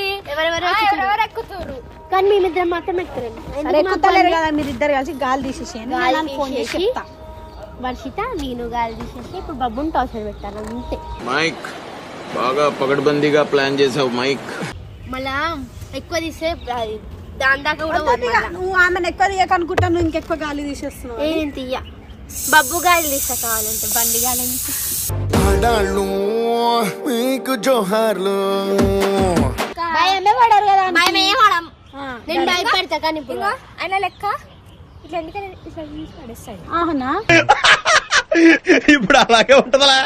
ఎక్కుతుంది ఎవరెవరు ఎక్కుతుర్రు కానీ మేమిద్దరం మాత్రం ఎక్కుతున్నాం సరే ఎక్కుతలేరు కదా మీరు ఇద్దరు కలిసి గాలి తీసేసేయండి. ఫోన్ చేసి. చెప్తా. వర్షిత నేను గాలి తీసేసి ఇప్పుడు బబ్బుని టార్చర్ పెట్టాను అంతే. మైక్ బాగా పగడ్బందీగా ప్లాన్ చేసావు మైక్. మళ్ళా ఎక్కువ అది దాని దాకా కూడా నువ్వు ఆమెను ఎక్కువ తీయక అనుకుంటా నువ్వు ఇంకెక్కువ గాలి తీసేస్తున్నావు. నేను తీయ. బబ్బు గాలి తీస్తా కావాలంటే బండి గాలి మీకు జోహార్లు. భయమే పడరు కదా భయం ఏం ఆడం. ఆ, నేను భయపెడతా కానీ ఇప్పుడు. ఆయన లెక్క. ఇట్లా ఎందుకని ఇట్లా పడేస్తాడు? అవునా? ఇప్పుడు అలాగే ఉంటదా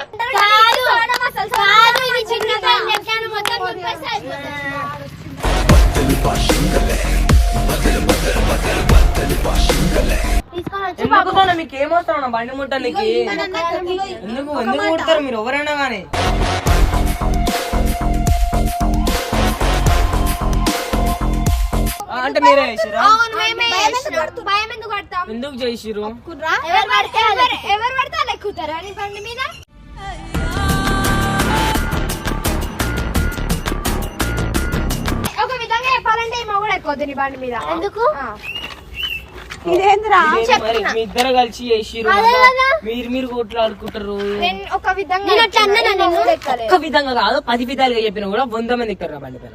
ఎందుకు మీకు ఏమవుతాను బండి ముట్టడానికి? ఎందుకు? ఎందుకు ముడతారు మీరు? ఎవరైనా కానీ అంటే మీరే చేసిరా అవును మేమే చేసినాం. భయం ఎందుకు పడతాం? ఎందుకు చేసిరు ఎవరు పడితే వాళ్ళు ఎవరు ఎవరు పడితే వాళ్ళు ఎక్కుతారా నీ బండి మీద? ఒక విధంగా చెప్పాలంటే ఈ మొగుడు ఎక్కువద్దు నీ బండి మీద. ఎందుకు? ఇదేందిరా? మీ కలిసి చేసిరు. మీరు మీరు కొట్లాడుకుంటారు. ఒక విధంగా కాదు పది విధాలుగా చెప్పినా కూడా వంద మంది ఎక్కరు బండి పైన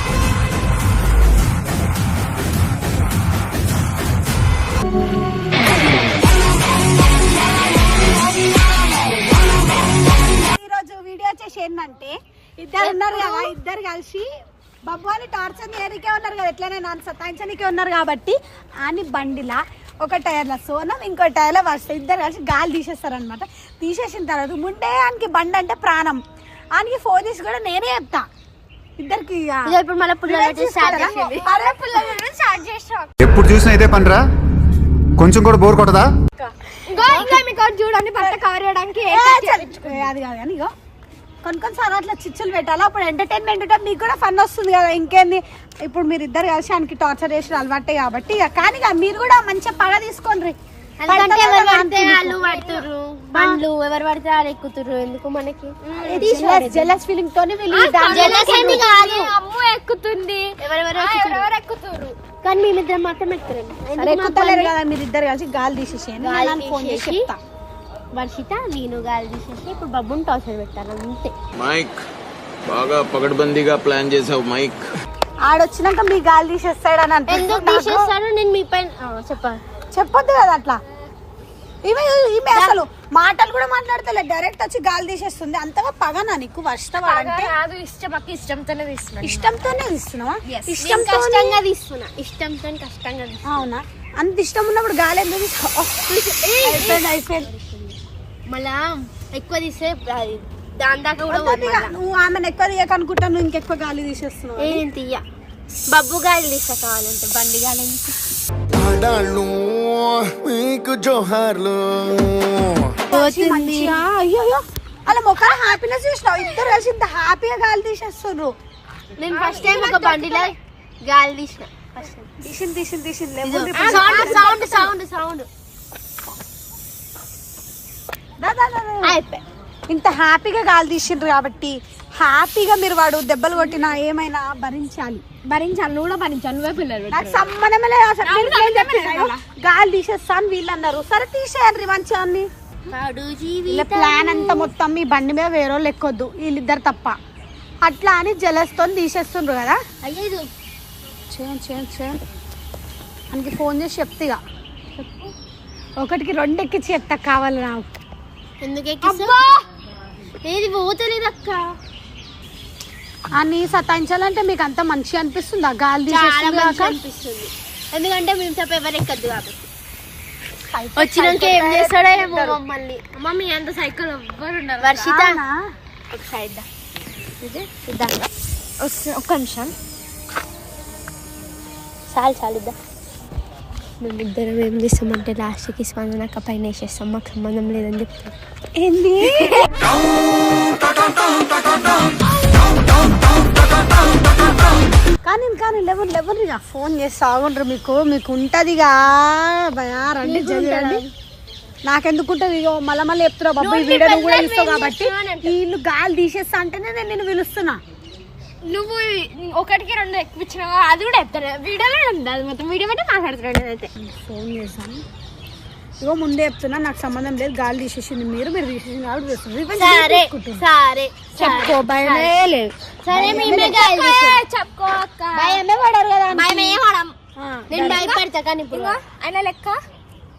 ఉన్నారు కదా ఇద్దరు కలిసి. బబ్బు అని టార్చర్ చేయడానికే ఉన్నారు కదా ఎట్లనే నాన్న సతాయించడానికే ఉన్నారు కాబట్టి. అని బండిలా ఒక టైర్ల సోనం ఇంకో టైర్లో వస్తాయి ఇద్దరు కలిసి గాలి తీసేస్తారనమాట తీసేసిన తర్వాత ముందే ఆయనకి బండి అంటే ప్రాణం. ఆయనకి ఫోన్ చేసి కూడా నేనే చెప్తా. ఇద్దరికి ఇప్పుడు మళ్ళీ ఎప్పుడు చూసినా ఇదే పనిరా? కొంచెం కూడా బోర్ కొట్టదా? ఇంకో. ఇంకా మీకు ఒకటి చూడండి బట్ట కవర్ చేయడానికి అది కాదు కానీ ఇగో. కొన్ని కొన్నిసార్లు అట్లా చిచ్చులు పెట్టాలి. అప్పుడు ఎంటర్టైన్మెంట్ ఉంటే మీకు కూడా ఫన్ వస్తుంది కదా. ఇంకేంది? ఇప్పుడు మీరు ఇద్దరు కలిసి ఆయనకి టార్చర్ చేసిన అలవాటే కాబట్టి ఇక కానీ ఇక మీరు కూడా మంచిగా పగ తీసుకోండి. బండ్లు ఎవరు పడితే వాళ్ళు ఎక్కుతుర్రు. ఎందుకు మనకి? జెలస్ ఫీలింగ్ తోని అమ్ము ఎక్కుతుంది. ఎవరెవరు ఎక్కుతుర్రు? కానీ మేమిద్దరం మాత్రం మాకు ఎక్కుతలేరు? కదా మీరు ఇద్దరు కలిసి గాలి తీసేసేయండి. ఫోన్ చేసి. చెప్తా. వర్షిత నేను గాలి తీసేసి ఇప్పుడు బబ్బుని టార్చర్ పెట్టాను అంతే. మైక్ బాగా పగడ్బందీగా ప్లాన్ చేసావు మైక్. ఆడొచ్చినాక మీ గాలి తీసేస్తాడని ఎందుకు అనిపిస్తుంది నాకు. తీసేస్తాను నేను మీ పైన ఆ, చెప్పాలి చెప్పొద్దు కదా అట్లా. ఈమె ఈమె అసలు మాటలు కూడా మాట్లాడతలే డైరెక్ట్ వచ్చి గాలి తీసేస్తుంది. అంతగా పగనా నీకు? వర్షం అంటే? కాదు ఇష్టం అక్క ఇష్టంతోనే ఇష్టంతోనే నేను ఇష్టంతో కష్టంగా తీస్తున్నా. ఇష్టంతో కష్టంగా తీస్తున్నా. అవునా? అంత ఇష్టం ఉన్నప్పుడు గాలి ఎందుకు అయిపోయింది అయిపోయింది. మళ్ళా ఎక్కువ అది దాని దాకా కూడా పోదు. మళ్ళా. నువ్వు ఆమెను ఎక్కువ తీయక అనుకుంటా నువ్వు ఇంకెక్కువ గాలి తీసేస్తున్నావు ఏ తీయ. బబ్బు గాలి తీస్తా కావాలంటే బండి గాలి? ఆడాళ్ళు మీకు జోహార్లు. మంచిగా అయ్యో అయ్యో అలా మొక్కల హ్యాపీనెస్ చూసినావు? ఇద్దరు కలిసి ఇంత హ్యాపీగా గాలి తీసేస్తున్నారు నేను ఫస్ట్ టైం ఒక బండిలో గాలి తీసిన. ఫస్ట్ తీసింది తీసింది తీసింది. సౌండ్ సౌండ్ సౌండ్ సౌండ్ అయిపోయి. ఇంత హ్యాపీగా గాలి తీసిండ్రు కాబట్టి హ్యాపీగా మీరు వాడు దెబ్బలు కొట్టినా ఏమైనా భరించాలి. భరించాను నువ్వు కూడా భరించాను నువ్వే పిల్లలు నాకు సంబంధమే లేదు అసలు? గాలి తీసేస్తాను వీళ్ళు అన్నారు సరే తీసేయండి మంచిగా అన్ని ప్లాన్ అంతా మొత్తం మీ బండి మీద వేరే వాళ్ళు ఎక్కొద్దు. వీళ్ళిద్దరు తప్ప. అట్లా అని జలస్తో తీసేస్తుండ్రు కదా? అయ్యో ఇది చేయండి చేయండి చేయండి. మనకి ఫోన్ చేసి చెప్తిగా. ఒకటికి రెండు ఎక్కించి చెత్త కావాలి నాకు ఎందుకు ఎక్కిస్తా ఏది పోతలేదు అక్క అని సతాయించాలంటే మీకు అంత మంచిగా అనిపిస్తుంది ఆ గాలి? అనిపిస్తుంది. ఎందుకంటే మేము తప్ప ఎవరు ఎక్కద్దు కాబట్టి. వచ్చినాక ఏం చేస్తాడో ఏమో మమ్మల్ని. మమ్మీ అంత సైకిల్ ఎవ్వరు ఉండరు. వర్షిత? అవునా? ఒక సైడ్ దా? ఇది ఇద్దా ఒక్క నిమిషం. చాలు చాలు ఇద్దా. మేమిద్దరం ఏం చేస్తామంటే లాస్ట్కి స్పందనక్క పైన వేసేస్తాం. మాకు సంబంధం చెప్తాం ఏంది? కానీ కానీ లెవెల్ లెవెల్ ఇక ఫోన్ చేసి సాగుండ్రు మీకు. మీకు ఉంటదిగా. భయా రండి రండి. నాకెందుకు ఉంటుంది? ఇగో మళ్ళీ మళ్ళీ చెప్తున్నా బాబు ఈ వీడియో నువ్వు కూడా చూస్తావు కాబట్టి వీళ్ళు గాలి తీసేస్తా అంటేనే నేను నిన్ను పిలుస్తున్నా నువ్వు ఒకటికి రెండు ఎక్కువ ఇచ్చినావు అది కూడా చెప్తాను వీడియోలో ఉంది అది మొత్తం వీడియో పెట్టి మాట్లాడుతున్నాడు అయితే. ఫోన్ చేశాను. ఇగో ముందే చెప్తున్నా నాకు సంబంధం లేదు. గాలి తీసేసింది మీరు మీరు తీసేసింది సరే సరే చెప్పుకో భయమే లేదు. సరే మేమే చెప్పుకో అక్క. భయమే పడరు కదా భయమే వాడం ఆ, నేను భయపడతా కానీ ఇప్పుడు. ఆయన లెక్క.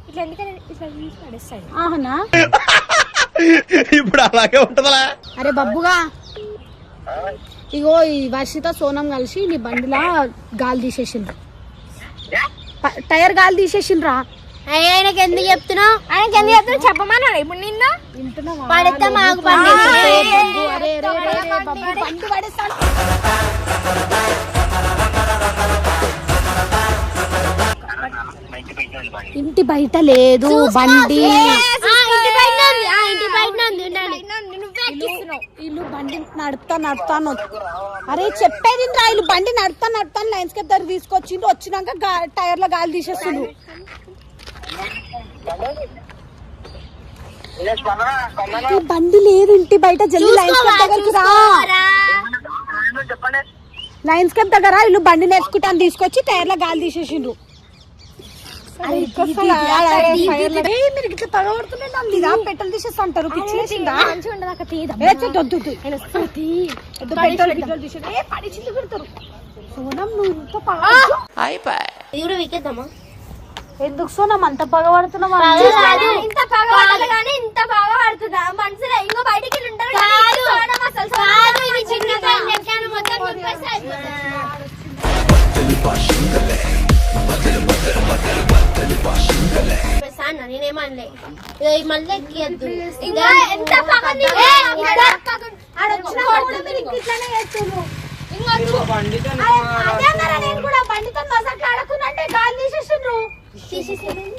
ఇట్లా ఎందుకని ఇట్లా తీసి పడేస్తాడు? ఆహనా? ఇప్పుడు అలాగే ఉంటదా అరే బబ్బుగా. ఇగో ఈ వర్షిత సోనం కలిసి నీ బండిలా గాలి తీసేసిండ్రు. టైర్ గాలి తీసేసిండ్రా. ఆయనకి ఎందుకు చెప్తున్నావు? ఆయనకి ఎందుకు చెప్తున్నావు? చెప్పమన్నాడు ఇప్పుడు నిన్ను? పడితే మాకు. ఇంటి బయట లేదు బండి. ఇంటి బయట ఉంది వీళ్ళు బండి నడుపుతా నడుపుతాను అరే చెప్పేది రా వీళ్ళు బండి నడుపుతా నడుపుతాను లైన్స్కి దగ్గర తీసుకొచ్చిండ్రు. వచ్చినాక టైర్లో గాలి తీసేస్తుండ్రు. ఈ బండి లేదు ఇంటి బయట జల్దీ లైన్స్ కప్ దగ్గరికి రా. లైన్స్ కప్ దగ్గర వీళ్ళు బండి నేర్చుకుంటాను తీసుకొచ్చి టైర్లో గాలి తీసేసిండ్రు అరే, ఇకొస్తాడా? టైర్ లో- ఏయ్, మీరు ఇట్లా పగబడుతున్నాడు నన్ను ఇదా పెట్రోల్ తీసేస్తా అంటారు. ఏ, పడి చిల్లు పెడతారు. సోనం నువ్వు ఇంత పగ ఇది కూడా వీకేద్దామా ఎందుకు సోనం? అంత పగబడుతున్నావు ఇంత కానీ ఇంత మనసులో ఇంకో బయటికి ఉంటారు అసలు. చిన్న మొత్తం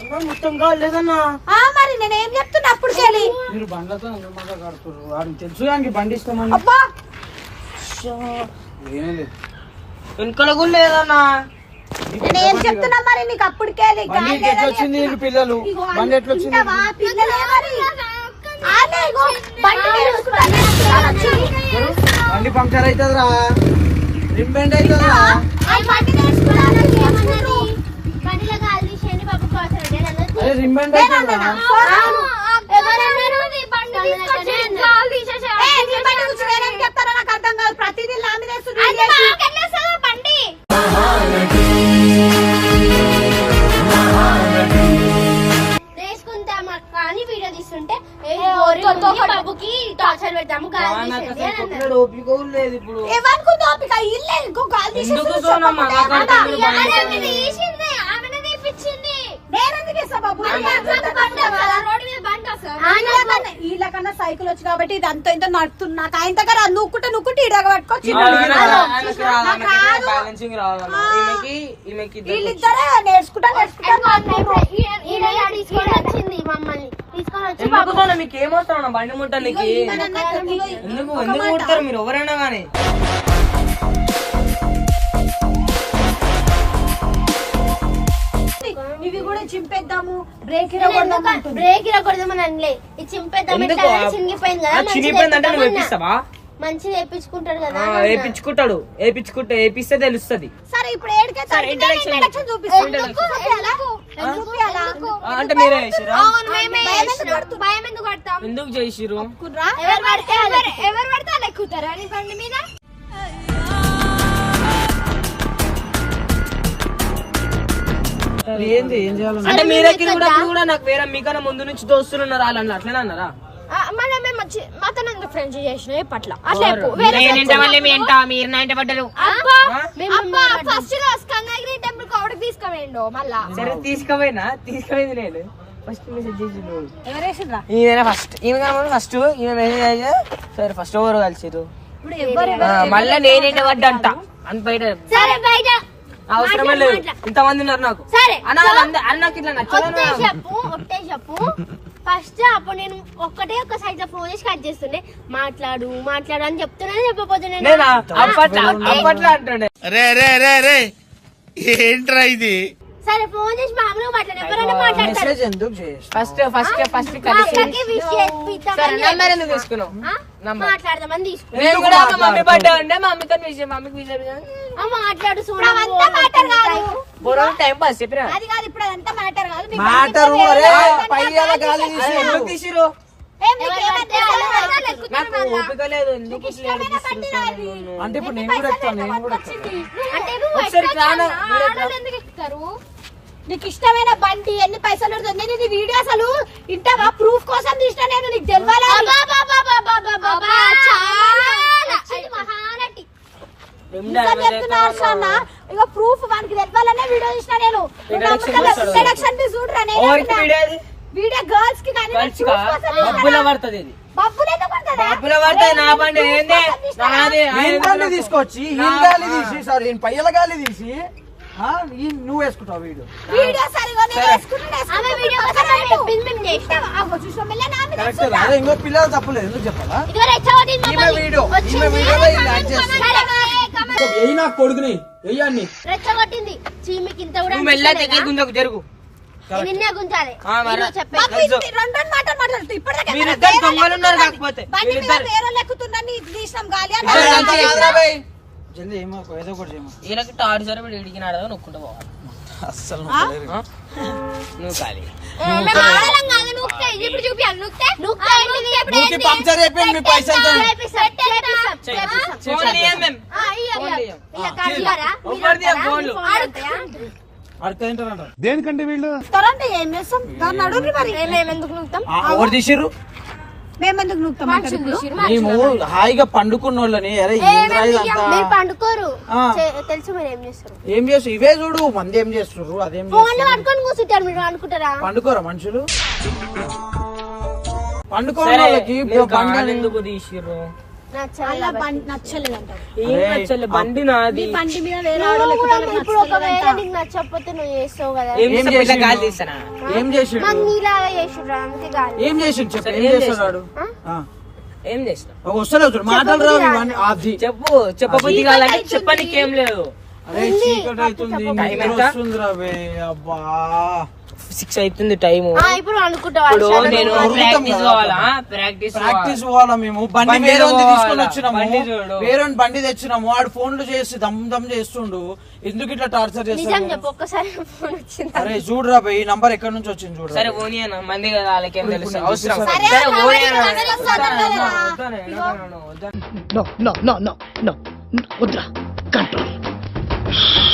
గాలి మొత్తం మరి నేను ఏం చెప్తున్నా అప్పటికెళ్ళి మీరు బండ్లతో తెలుసు బండి ఇస్తామని అబ్బా! వెనకాల కూడా లేదన్నా. నేను ఏం చెప్తున్నా మరి? నీకు అప్పటికెళ్ళి గాలి బండి ఎట్లా వచ్చింది వీళ్ళు పిల్లలు? బండి ఎట్లా వచ్చింది? వింటావా? పిల్లలే మరి. ఆలే ఇగో, బండి నేర్చుకుంటాను, నేర్చుకుంటాను వచ్చి. బండి పంక్చర్ అవుతుందిరా రింబెండ్ అవుతుందిరా ఆ బండి గాలి తీసేయండి బాబు కోసరం నేను వీళ్ళకన్నా- సైకిల్ వచ్చి కాబట్టి ఇది అంత ఇంత నడుతుంది నాకు ఆయన దగ్గర నూక్కుంటే నూక్కుంటే ఇడగ ఇద్దరికి వీళ్ళిద్దరే నేర్చుకుంటా నేర్చుకుంటా మమ్మల్ని ఎందుకు మీకు ఏమవుతాను బండి ముట్టడానికి? ఎందుకు ఎందుకు? ముడతారు మీరు? ఎవరైనా కానీ ఇవి కూడా చింపేద్దాము. బ్రేక్ బ్రేక్ ఇరగొడదామని అనలే. ఇది చింపేద్దాం చినిగిపోయింది కదా ఆ, మంచిగా చినిగిపోయిందంటే నువ్వు మంచిగా వేపించుకుంటాడు కదా. వేపించుకుంటాడు వేపించుకుంటే వేపిస్తే తెలుస్తుంది. సరే ఇప్పుడు. ఇంట్రడక్షన్ అంటే మీరే ఎందుకు? చేసిరు కుర్రా? ఎవరు పడితే ఎవరు ఎవరు పడితే వాళ్ళు ఎక్కుతారా? నీ బండి మీద? ఏంది? ఏం చేయాలి అంటే మీరెక్కి కూడా నాకు వేరే మీకన్నా ముందు నుంచి దోస్తులు ఉన్నారు వాళ్ళు అట్లనే అన్నారా? ఆ, మన మేము వచ్చి మాతో ఎందుకు ఫ్రెండ్స్ చేసిన పట్ల అట్లా చెప్పు వేరే అబ్బా అబ్బా ఫస్ట్లో స్కందగిరి టెంపుల్ కోవడికి తీసుకోవేండు మళ్ళా. సరే తీసుకుపోయినా? తీసుకుపోయింది నేను. ఫస్ట్ మెసేజ్ చేసి ఎవరేసిండ్రా? ఈయన ఫస్ట్ ఈమె ఫస్ట్ ఈమె మెసేజ్ సరే ఫస్ట్ ఎవరు కలిసిరు మళ్ళా నేనేంటి పడ్డంట అంత బయట. సరే బయట అవసరమే లేదు. ఇంతమంది ఉన్నారు నాకు. సరే అన్న నాకు ఇట్లా నచ్చదు ఒట్టే చెప్పు చెప్పు. ఫస్ట్ అప్పుడు నేను ఒక్కటే ఒక్క సైడ్లో ఫోన్ చేసి కట్ చేస్తుండే. మాట్లాడు మాట్లాడు అని చెప్తున్నానే చెప్పకపోతే నేనా? అప్పట్లో. అప్పట్లో అంటుండే. రే రే రే రే. ఏంట్రా ఇది? సరే ఫోన్ చేసి మామూలుగా మాట్లాడు ఎవరైనా మాట్లాడతారు. ఎందుకు ఫస్ట్ ఫస్ట్ ఫస్ట్ మా కలిసి అక్కకి wish చేపిద్దామని సరే నంబర్ ఎందుకు తీసుకున్నావు? ఆ? నంబర్. మాట్లాడదామని తీసుకున్నా. నేను కూడా మా మమ్మీ బర్త్డే ఉండే మమ్మీతో విషయం మమ్మీకి విషయం ఆ, మాట్లాడు ఇప్పుడు అవంతా మ్యాటర్ కాదు. బోరో టైం పాస్ చెప్పిరా అది కాదు ఇప్పుడు అదంతా మ్యాటర్ కాదు. మీ మ్యాటర్ బండి మీద అరే వేరే వాళ్ళంతా పయ్యాల plan గాలి చేసి- తీసి ఎందుకు తీసిరు? ఏం నీకు ఓపిక లేదు. ఎందుకు. అంటే ఇప్పుడు నేను కూడా ఎక్కుతాను నేను కూడా? అంటే ఒకసారి ఎందుకు ఎక్కుతారు? నీకు ఇష్టమైన బండి ఎన్ని పైసలు పడుతుంది? నేను ఇది వీడియో అసలు ఇంటవా ప్రూఫ్ కోసం తీసిన నేను నీకు తెలియాలి ఇక ప్రూఫ్ వానికి తెలవాలనే వీడియో తీసిన నేను. ఇంట్రడక్షన్ చూడరా నేను. వీడియో గర్ల్స్కి కానీ పడుతుంది బబ్బులు పడుతుందా? నా బండి. ఏంది? తీసి సారీ పయ్యల గాలి తీసి. నువ్వు వేసుకుంటావు వీడియో. అదే ఇంకో పిల్లలు తప్పలేదు ఎందుకు చెప్పాలా. వీడియో నా కొడుకుని వెయ్యాన్ని రెచ్చగొట్టింది చీమికి ఇంత కూడా నువ్వు మెల్ల దగ్గర గుంజకు జరుగు. నిన్నే గుంజాలి. రెండు మాటలు మాట్లాడుతూ ఇప్పటిదాకా. కాకపోతే. జల్దీ ఏమో ఏదో ఒకటి చేయమా వీళ్ళకి నొక్కుంటూ పోవాలి. అస్సలు? నువ్వు ఖాళీ అయిపోయింది? అడుగుతాయంటారంట దేనికంటే వీళ్ళు? ఏం చేస్తాం? దాన్ని మరి. ఎందుకు తీసిర్రు? మేము హాయిగా పండుకున్న వాళ్ళని అరే. మీరు పండుకోరు. తెలుసు మీరు ఏం చేస్తారు. ఏం చేస్తు? ఇవే చూడు మంది ఏం చేస్తుర్రు అదేం ఫోన్లు? పట్టుకొని కూర్చుంటారు మీరు అనుకుంటారా? పండుకోరా మనుషులు? గాలి ఎందుకు తీసిర్రు? అలా. బండి నచ్చలేదు అంటారు ఏం నచ్చలే? బండి నాది. బండి మీద వేరే నువ్వు ఆడోళ్ళు కూడా ఎక్కుతారు, ఇప్పుడు నచ్చలేదు ఒకవేళ అంట. నీకు నచ్చకపోతే నువ్వు చేస్తావు కదా. ఏం ఏం చేస్తా పిల్ల చేసిండు? గాలి తీస్తానా ఏం చేసిండు? మాకు నీలాగా చేసిండ్రు అందుకే కాదు ఏం చేసిండు? చెప్పు సరే, ఏం ఏం చేస్తున్నాడు ఆ? ఆ. ఏం చేస్తా ఒక వస్తలేవు చూడు మాటలు రావు ఇవన్నీ. అది చెప్పు చెప్పబుద్ధి కావాలంటే చెప్పడానికి ఏం లేదు. అరే చీకటి అవుతుంది నిద్ర? వస్తుందిరా బే అబ్బా. సిక్స్ అవుతుంది టైం ఇప్పుడు ఇప్పుడు నేను ప్రాక్టీస్ కదా. పోవాలా ప్రాక్టీస్ ప్రాక్టీస్ పోవాలా మేము బండి బండి వేరే. తీసుకొని వచ్చినాము బండి చూడు. వేరే బండి తెచ్చినాము వాడు ఫోన్లు చేసి దమ్ దమ్ చేస్తుండు ఎందుకు ఇట్లా టార్చర్ నిజం చేస్తాడు చెప్పు ఒక్కసారి ఫోన్ వచ్చింది అరే చూడరా బే ఈ నంబర్ ఎక్కడి నుంచి వచ్చింది చూడరా సరే అన్న మంది కదా వాళ్ళకేం తెలుసు అవసరం. సరే సరే, అన్న. వస్తాను కదా. వద్దాను, వద్దాను, వద్దాను, వద్దాను. ఇది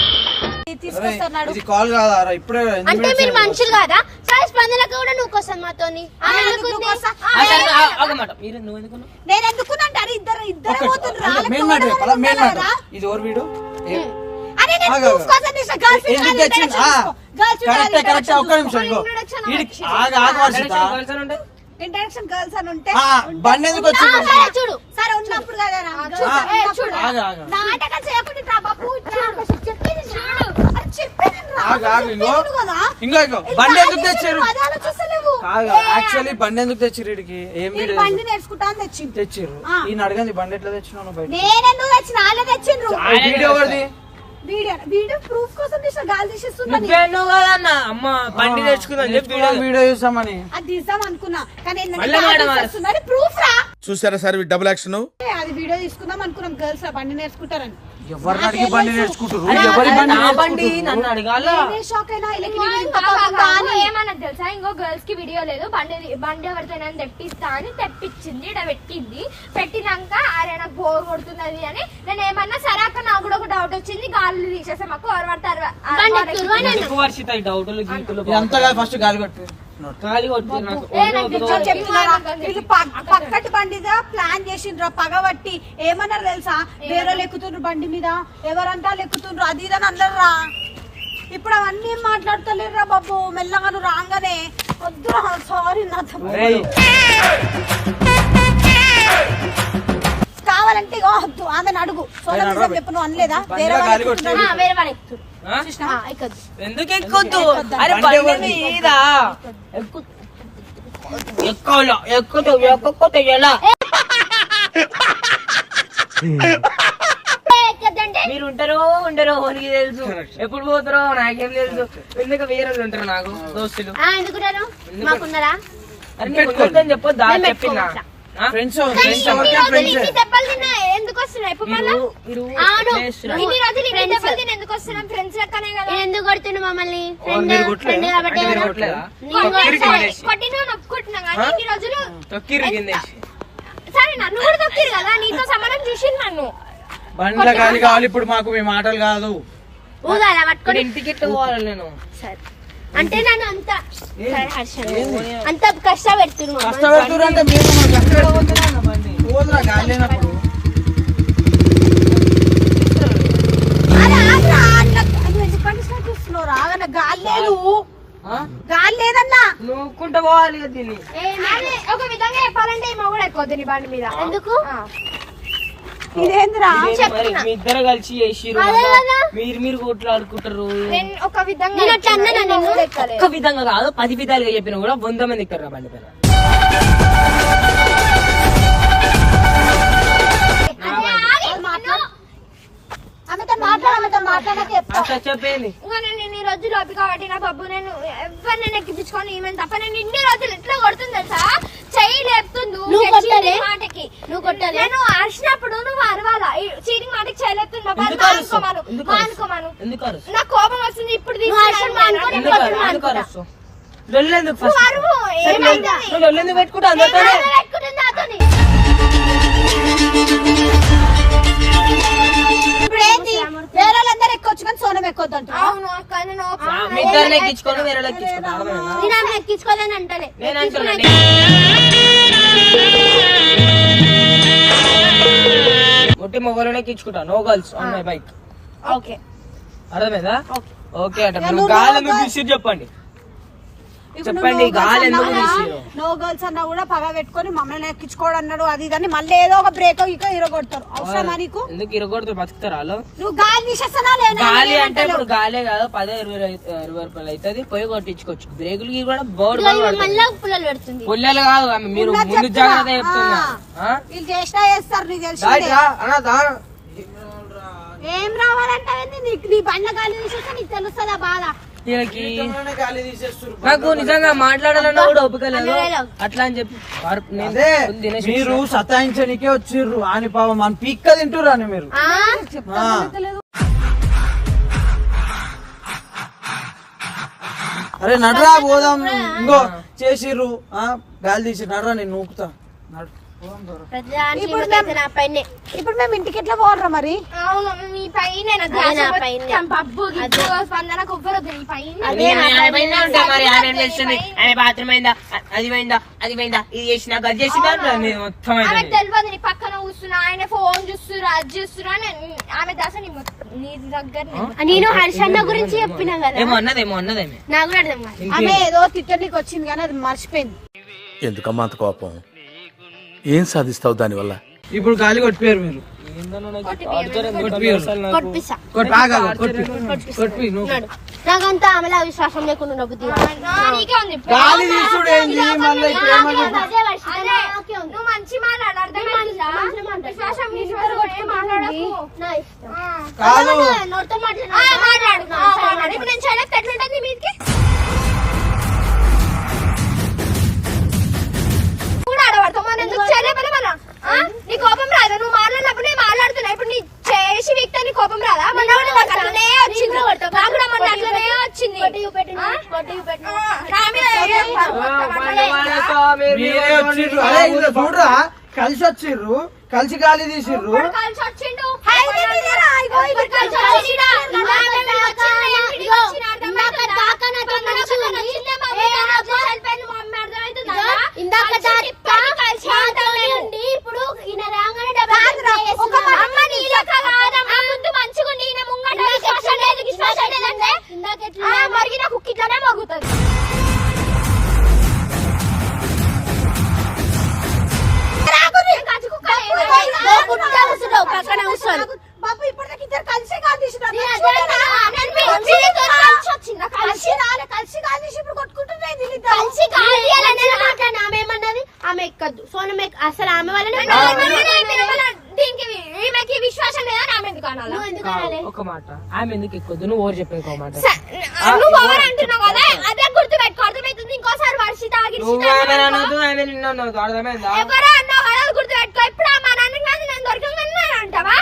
తీసుకొస్తున్నాడు ఇది కాల్ కాదా? ఇప్పుడే ఎన్ని అంటే మీరు? మనుషులు కాదా? సరే స్పందనకు కూడా నువ్వు వస్తాను మాతోని నేను ఎందుకు ఎందుకు ఉంది? వస్తా? ఆ, ఆ, సరే, ఆ, ఆగమాట మీరు నువ్వు ఎందుకున్నావు నేను ఎందుకునంటారు ఇద్దరు ఇద్దరు మ్యాటర్ ఇది ఎవరు వీడు? కోసం అని ఉంటే? ఆ, బండి ఎందుకు ఆ, వచ్చింది? సరే చూడు. సరే ఉన్నప్పుడు కదా రా, girls చూడు, ఏ, ఉన్నప్పుడు. చూడు. ఆగ ఆగ. నాటకం చేయకుండా ఇంకో. ఇంకో బండి ఎందుకు తెచ్చారు. కాదు యాక్చువల్లీ బండి ఎందుకు తెచ్చిర్రు వీడికి? ఏం బండి నేర్చుకుంటా తెచ్చిర్రు ఆ. ఈయన అడగండి బండి ఎట్లా తెచ్చినావు బయట నేనెందుకు తెచ్చిన? వాళ్ళే తెచ్చిండ్రు. వీడియో ఎవరిది? వీడియో వీడియో ప్రూఫ్ కోసం తీసిన గాలి అన్న అమ్మ బండి చెప్పి వీడియో. వీడియో చూసామని అది అనుకున్నా. కానీ ప్రూఫ్ రా చూసారా సార్ డబుల్ యాక్షన్ అది వీడియో తీసుకుందాం అనుకున్నాం. గర్ల్స్ బండి నేర్చుకుంటారని. ఎవరిని అడిగి బండి నేర్చుకుంటారు అరే, ఎవరి బండి నా బండి నేర్చుకుంటారు? నన్ను అడగాల? నేనే షాక్ అయినా వీళ్ళకి ఇంకో నేను ఇంత ఇంకో కోపం కాదు, రాని. ఏమన్నది తెలుసా? ఇంకో గర్ల్స్కి వీడియో లేదు. బండి బండి ఎవరితోనైనా తెప్పిస్తా అని తెప్పించింది ఇక్కడ పెట్టింది. పెట్టినాక అరే నాకు బోర్ కొడుతున్నది అని నేను ఏమన్నా సరే అక్క నాకు కూడా ఒక డౌట్ వచ్చింది. గాలి తీసేసా మాకు ఎవరు పడతారు డౌట్లు ఫస్ట్ గాలి కొట్టు పక్కటి బండిగా ప్లాన్ చేసిండ్రు. పగబట్టి ఏమన్నారు తెలుసా? వేరే ఎక్కుతుండ్రు బండి మీద. ఎవరంతా ఎక్కుతుండ్రు అది ఇది అని అన్నారా ఇప్పుడు అవన్నీ ఏం మాట్లాడతలేరురా బాబు. మెల్లగా నువ్వు రాగానే. వద్దురా. సారీ నా కావాలంటే ఇగో వద్దు. ఆమెను అడుగు. నిజం చెప్పు. నువ్వు అనలేదా? వేరే ఎందుకు ఎక్కొద్దు. అరే బండి మీద? ఎక్కు ఎక్కాల ఎక్కుతూ ఎక్కకపోతే ఎలా? మీరు ఉంటారో ఉండరో నీకు తెలుసు. ఎప్పుడు పోతారో నాకేం తెలుసు. ఎందుకు వేరే ఉంటారు నాకు దోస్తులు? చెప్పొద్దా? చెప్పినా? ఫ్రెండ్స్ ఫ్రెండ్స్ ఎందుకు వస్తున్నాయి ఇప్పుడు మళ్ళా? అవును ఇన్ని రోజులు ఇన్ని దెబ్బలు తిని ఎందుకు వస్తున్నాం ఫ్రెండ్స్ లెక్కనే కదా. నేను ఎందుకు కొడుతున్నా మమ్మల్ని? ఫ్రెండ్ కాబట్టి. కొట్టినా. నొప్పుకుంటున్నా కానీ ఇన్ని రోజులు సరే నన్ను కూడా తొక్కిరు కదా. నీతో సమానం చూసి నన్ను. బండ్ల గాలి కావాలి ఇప్పుడు మాకు మీ మాటలు కాదు. పట్టుకొని. ఇంటికి పోవాలి నేను? సరే. అంటే నన్ను అంత అంత కష్టపెడుతున్నా కష్టపెడుతున్నారు అంటే మీరు మాకు ఆగన్న గాలి లేదు ఆ? గాలి లేదన్నా? నూక్కుంటా పోవాలి దీన్ని. ఒక విధంగా చెప్పాలంటే ఈ మొగుడు ఎక్కువ నీ బండి మీద. ఎందుకు? ఇదేందిరా? మీ ఇద్దరు కలిసి కదా. మీరు మీరు కొట్లాడుకుంటారు. నేను ఒక విధంగా కాదు పది విధాలుగా చెప్పినా కూడా వంద మంది ఎక్కుతారు బండి పైన మాట్లాడ మాట్లాడక చెప్తా. చెప్పేది. రోజులు ఓపిక కాబట్టి నా బాబు నేను ఎవరిని నేను ఎక్కించుకొని ఈమె తప్ప నేను ఇన్ని రోజులు ఎట్లా కొడుతుంది తెలుసా? చెయ్యి లేపుతుంది మాటకి. నువ్వు కొట్టలే? నేను అరిచినప్పుడు నువ్వు అరవాలా? ఈ చీటింగ్ మాటకి చేయలేపుతుంది? మానుకోమాను? మానుకోమాను? నాకు కోపం వస్తుంది ఇప్పుడు? పెట్టుకుంటుంది కానీ సోనం ఎక్కొద్దు అంటున్నా అవును అక్క నేను ఆ, మీ ఇద్దరిని ఎక్కించుకొని వేరే వాళ్ళకి ఎక్కించుకుంటా అర్థమైందా? నేను ఆమె ఎక్కించుకోలేని అంటలే. నేను అంటున్నాను. ఒట్టి మొగలోనే ఎక్కించుకుంటా. No girls on my bike okay. అర్థమైందా? ఓకే. అట గాలి చెప్పండి. చెప్పండి గాలి ఎందుకు నో గర్ల్స్ అన్నా కూడా పగ పెట్టుకొని మమ్మల్ని ఎక్కించుకోడు అన్నాడు అది అని మళ్ళీ ఏదో ఒక బ్రేక్ ఇక ఇరగొడతారు. అవసరమా నీకు? ఎందుకు ఇరగొడుతూ బతుకుతారు వాళ్ళు? నువ్వు గాలి తీసేస్తానా లేనా గాలి అంటే ఇప్పుడు గాలే కాదు పదే ఇరవై ఇరవై రూపాయలు అవుతుంది పోయి కొట్టించుకోవచ్చు. బ్రేకులు కూడా బోర్డు మళ్ళా పుల్లలు పెడుతుంది. పుల్లలు కాదు ఆమె మీరు ముందు చెప్తున్నా. జాగ్రత్త చెప్తున్నా? వీళ్ళు చేసినా చేస్తారు నీకు తెలిసిందే. ఏం రావాలంటే నీకు నీ బండ్ల గాలి తీసేస్తే నీకు తెలుస్తుందా బాధ? వీళ్ళకి నాకు నిజంగా మాట్లాడాలన్నా కూడా ఓపిక లేదు. అన్నయ్యలో. అట్లా అని చెప్పి మీరు సతాయించడానికే వచ్చిర్రు. అని పాపం మన పీక్క తింటుర్రు అని మీరు. అరే నడరా పోదాం. ఇంకో చేసిర్రు. ఆ, గాలి తీసి నడరా నేను నూకుతా. నడు. ఇప్పుడు ఈమెకైతే నా పైనే. ఇప్పుడు మేము ఇంటికి ఎట్లా పోవాలరా మరి? అవును మీ పైన అదే. పబ్బు స్పందన బాత్రూమ్ అయిందా పోయిందా? పోయిందా? ఇది చేసినా మొత్తం తెలియదు నీ పక్కన కూర్చున్నా ఆయన ఫోన్ చూస్తున్నా అది చూస్తున్నా ఆమె దాస నీ దగ్గర నేను హర్షన్న గురించి చెప్పినా కదా? ఏమో అన్నది ఏమో అన్నది ఆమె. నాకు కూడా ఆమె ఏదో తిట్టడానికి వచ్చింది కానీ అది మర్చిపోయింది. ఎందుకమ్మా అంత కోపం? ఏం సాధిస్తావు దానివల్ల? ఇప్పుడు గాలి కొట్టిపోయారు మీరు. కొట్టిస్తా కొట్టి ఆగు, ఆగు, కొట్టి కొట్టి కోపం రాదా మొన్న కూడా నాకు అట్లనే వచ్చింది. నాకు కూడా మొన్న అట్లనే వచ్చింది. కొట్టి చూపెట్టు ఆ? కొట్టి చూపెట్టు ఆ, నా మీద ఏం పర్వాలేదు. ఆమె ఎందుకు ఎక్కువద్దు? నువ్వు ఓవర్ చెప్పు ఇంకో మాట? స- నువ్వు ఓవర్ అంటున్నావు కదా? అదే గుర్తు పెట్టుకో అర్థమవుతుంది ఇంకోసారి వర్షిత నువ్వు గిరిషిత ఆమె అన్నావు. అనొద్దు ఆమె నిన్ను అనొద్దు. అర్థమైందా? ఎవరో అన్నావు కదా అది గుర్తు పెట్టుకో ఇప్పుడు మా నాన్నకి నాది నేను దొరకగానే నేను అంటావా?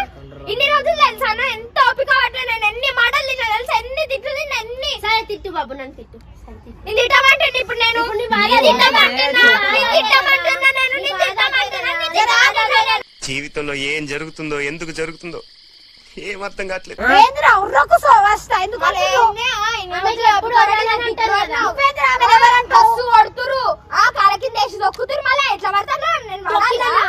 ఇన్ని రోజులు తెలుసా ఎంత ఓపిక నేను? ఎన్ని మాటలు తిన్నా తెలుసా? ఎన్ని తిట్లు తిన్నా ఎన్ని? సరే తిట్టు బాబు నన్ను తిట్టు. తిట్టు. నేను తిట్టమంటే ఇప్పుడు నేను? తిట్టమంటున్నా? జీవితంలో ఏం జరుగుతుందో ఎందుకు జరుగుతుందో ఏం అర్థం కావట్లేదు. ఏందిరా ఉర్రకు కొడుతురు. ఆ కాల కింద వేసి దొక్కుతురు మళ్ళీ ఎట్లా పడతాను? నేను పడాలా?